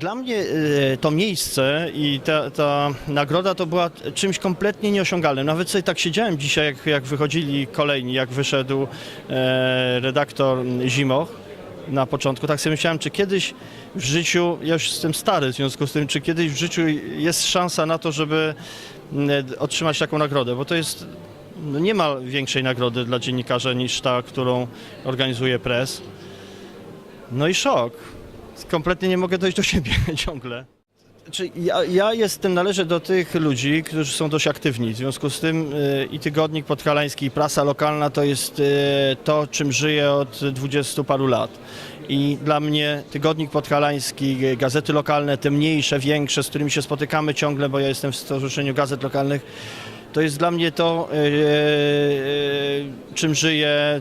Dla mnie e, to miejsce i ta, ta nagroda to była czymś kompletnie nieosiągalnym. Nawet sobie tak siedziałem dzisiaj, jak, jak wychodzili kolejni, jak wyszedł e, redaktor Zimoch na początku, tak sobie myślałem, czy kiedyś w życiu, ja już jestem stary w związku z tym, czy kiedyś w życiu jest szansa na to, żeby m, otrzymać taką nagrodę, bo to jest, no nie ma większej nagrody dla dziennikarza niż ta, którą organizuje press. No i szok. Kompletnie nie mogę dojść do siebie ciągle. Znaczy, ja, ja jestem, należę do tych ludzi, którzy są dość aktywni. W związku z tym y, i Tygodnik Podhalański, i prasa lokalna to jest y, to, czym żyję od dwudziestu paru lat. I dla mnie Tygodnik Podhalański, gazety lokalne, te mniejsze, większe, z którymi się spotykamy ciągle, bo ja jestem w Stowarzyszeniu Gazet Lokalnych, to jest dla mnie to, e, e, czym żyję,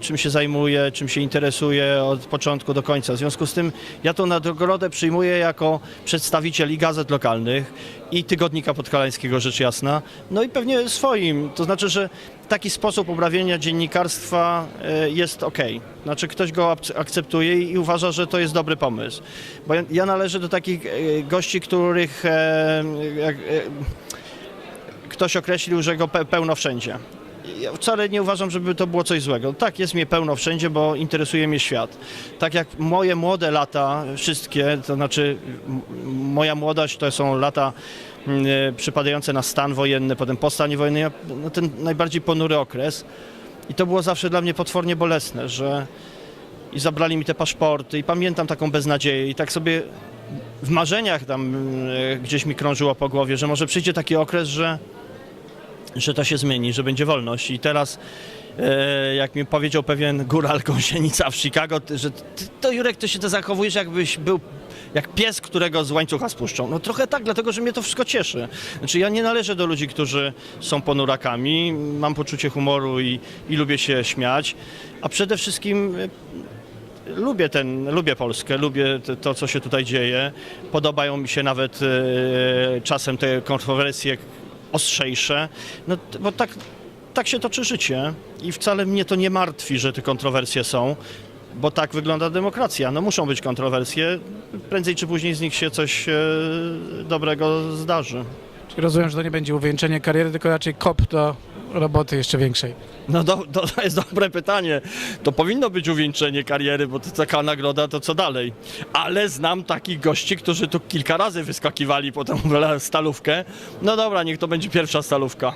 czym się zajmuję, czym się interesuję od początku do końca. W związku z tym ja tą nagrodę przyjmuję jako przedstawiciel i gazet lokalnych i Tygodnika Podhalańskiego, rzecz jasna, no i pewnie swoim. To znaczy, że taki sposób uprawiania dziennikarstwa e, jest ok. Znaczy ktoś go ak- akceptuje i uważa, że to jest dobry pomysł. Bo ja, należę do takich e, gości, których e, ktoś określił, że go pe- pełno wszędzie. Ja wcale nie uważam, żeby to było coś złego. Tak, jest mnie pełno wszędzie, bo interesuje mnie świat. Tak jak moje młode lata, wszystkie, to znaczy moja młodość to są lata przypadające na stan wojenny, potem po stanie wojennym, no, ten najbardziej ponury okres. I to było zawsze dla mnie potwornie bolesne, że i zabrali mi te paszporty i pamiętam taką beznadzieję i tak sobie w marzeniach tam e, gdzieś mi krążyło po głowie, że może przyjdzie taki okres, że, że to się zmieni, że będzie wolność. I teraz, e, jak mi powiedział pewien góral gąsienica w Chicago, że to Jurek, ty się to zachowujesz jakbyś był jak pies, którego z łańcucha spuszczą. No trochę tak, dlatego że mnie to wszystko cieszy. Znaczy ja nie należę do ludzi, którzy są ponurakami, mam poczucie humoru i, i lubię się śmiać, a przede wszystkim e, lubię ten, lubię Polskę, lubię to, co się tutaj dzieje. Podobają mi się nawet e, czasem te kontrowersje ostrzejsze, no, bo tak, tak się toczy życie i wcale mnie to nie martwi, że te kontrowersje są, bo tak wygląda demokracja. No muszą być kontrowersje, prędzej czy później z nich się coś e, dobrego zdarzy. Czyli rozumiem, że to nie będzie uwieńczenie kariery, tylko raczej kop do roboty jeszcze większej. No do, do, to jest dobre pytanie. To powinno być uwieńczenie kariery, bo to taka nagroda, to co dalej? Ale znam takich gości, którzy tu kilka razy wyskakiwali po tę stalówkę. No dobra, niech to będzie pierwsza stalówka.